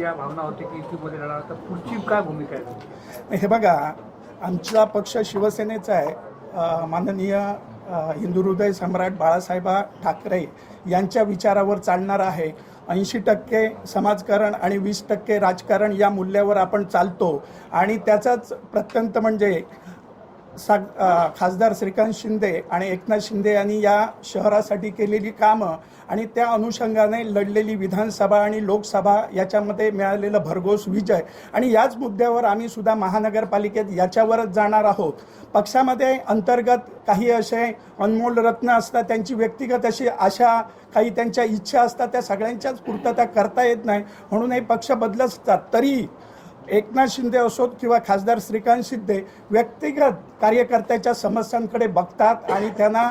या भावना होती की युतीमध्ये राहणार तर पुढची काय भूमिका आहे? हे बघा आमचा पक्ष शिवसेनेचा आहे. माननीय हिंदू हृदय सम्राट बाळासाहेबा ठाकरे यांच्या विचारावर चालणार आहे. ऐंशी टक्के समाजकारण आणि वीस टक्के राजकारण या मूल्यावर आपण चालतो. आणि त्याचाच प्रत्यंत म्हणजे सा खासदार श्रीकांत शिंदे आणि एकनाथ शिंदे यांनी या शहरासाठी केलेली कामं आणि त्या अनुषंगाने लढलेली विधानसभा आणि लोकसभा याच्यामध्ये मिळालेलं भरघोस विजय. आणि याच मुद्द्यावर आम्ही सुद्धा महानगरपालिकेत याच्यावरच जाणार आहोत. पक्षामध्ये अंतर्गत काही असे अनमोल रत्न असतात त्यांची व्यक्तिगत अशी आशा काही त्यांच्या इच्छा असतात त्या सगळ्यांच्याच पूर्तता करता येत नाही. म्हणून हे पक्ष बदलत असतात. तरी एकनाथ शिंदे असोत किंवा खासदार श्रीकांत शिंदे व्यक्तिगत कार्यकर्त्याच्या समस्यांकडे बघतात आणि त्यांना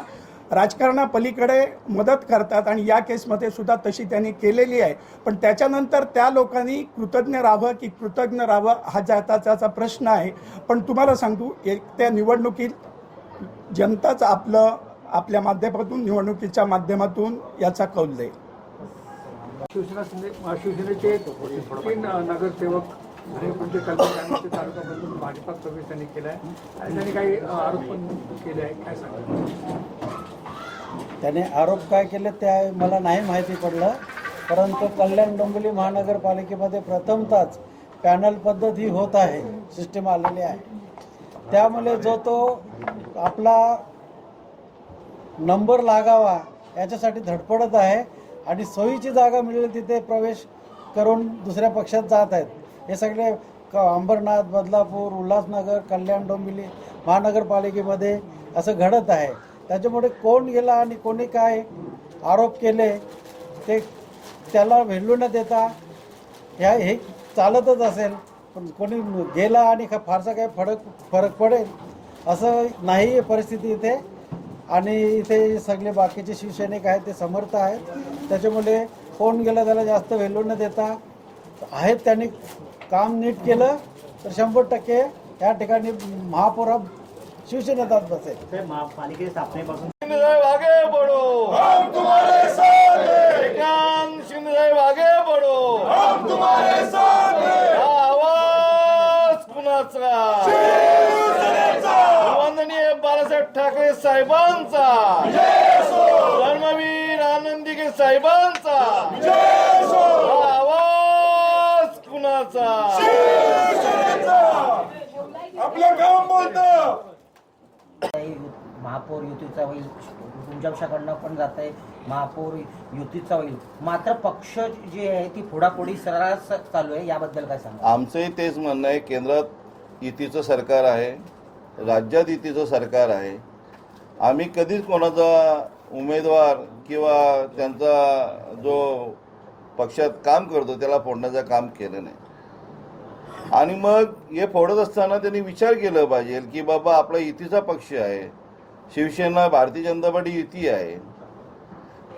राजकारणापलीकडे मदत करतात आणि या केसमध्ये सुद्धा तशी त्यांनी केलेली आहे. पण त्याच्यानंतर त्या लोकांनी कृतज्ञ राहावं की कृतज्ञ राहावं हा जाताचा प्रश्न आहे. पण तुम्हाला सांगतो एक त्या निवडणुकीत जनताच आपलं आपल्या माध्यमातून निवडणुकीच्या माध्यमातून याचा कौल देईल. शिवसेना शिवसेनेचे तीन नगरसेवक आणि तालुका बदलून भाजपात प्रवेश त्यांनी केला आहे आणि त्यांनी काही आरोप पण केले आहे काय सांगा त्याने आरोप काय केले त्या मला नाही माहिती पडलं. परंतु कल्याण डोंबिवली महानगरपालिकेमध्ये प्रथमतच पॅनल पद्धत ही होत आहे सिस्टीम आलेली आहे. त्यामुळे जो तो आपला नंबर लागावा याच्यासाठी धडपडत आहे आणि सोयीची जागा मिळेल तिथे प्रवेश करून दुसऱ्या पक्षात जात आहेत. हे सगळे क अंबरनाथ बदलापूर उल्हासनगर कल्याण डोंबिवली महानगरपालिकेमध्ये असं घडत आहे. त्याच्यामुळे कोण गेला आणि कोणी काय आरोप केले ते त्याला व्हॅल्यू न देता ह्या हे चालतच असेल. पण कोणी गेला आणि का फारसा काही फरक फरक पडेल असं नाही आहे परिस्थिती इथे. आणि इथे सगळे बाकीचे शिवसैनिक आहेत ते समर्थ आहेत. त्याच्यामुळे कोण गेलं त्याला जास्त व्हॅल्यू न देता आहेत त्यांनी काम नीट केलं तर शंभर टक्के या ठिकाणी महापौर शिवसेनेतात बसेल बढ़ो. हम तुम्हारे साथ हैं. बढ़ो. हम तुम्हारे साथ हैं. आवाज कुणाचा? वंदनीय बाळासाहेब ठाकरे साहेबांचा. धर्मवीर आनंदीगे साहेबांचा. कुणाचा आपलं काम बोलतं. काही महापौर युतीचा होईल तुमच्या पक्षाकडनं पण जात आहे महापौर युतीचा होईल. मात्र पक्ष जी आहे ती फोडाफोडी सर्रास चालू आहे. याबद्दल काय सांगा आमचंही तेच म्हणणं आहे. केंद्रात युतीचं सरकार आहे. राज्यात युतीचं सरकार आहे. आम्ही कधीच कोणाचा उमेदवार किंवा त्यांचा जो पक्षात काम करतो त्याला फोडण्याचं काम केलं नाही. आणि मग हे फोडत असताना त्यांनी विचार केला पाहिजे की बाबा आपला युतीचा पक्ष आहे शिवसेना भारतीय जनता पार्टी युती आहे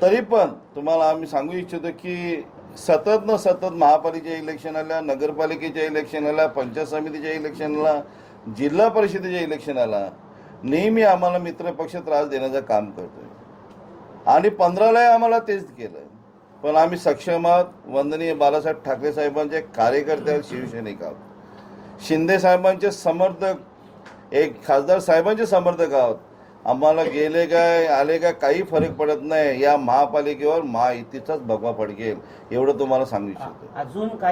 तरी पण तुम्हाला आम्ही सांगू इच्छितो की सतत न सतत महापालिकेच्या इलेक्शन आल्या नगरपालिकेच्या इलेक्शन आल्या पंचायत समितीच्या इलेक्शनला जिल्हा परिषदेच्या इलेक्शनाला नेहमी आम्हाला मित्रपक्ष त्रास देण्याचं काम करतोय. आणि पंधरालाही आम्हाला तेच केलं पण आम्ही सक्षम आहोत. वंदनीय बाळासाहेब ठाकरे साहेबांचे कार्यकर्ते आहेत शिवसैनिक आहोत. शिंदे साहेबांचे समर्थक एक खासदार साहेबांचे समर्थक आहोत. आम्हाला गेले काय आले काय काही फरक पडत नाही. या महापालिकेवर महायुतीचाच भगवा पडकेल एवढं तुम्हाला सांगू इच्छितो. अजून काय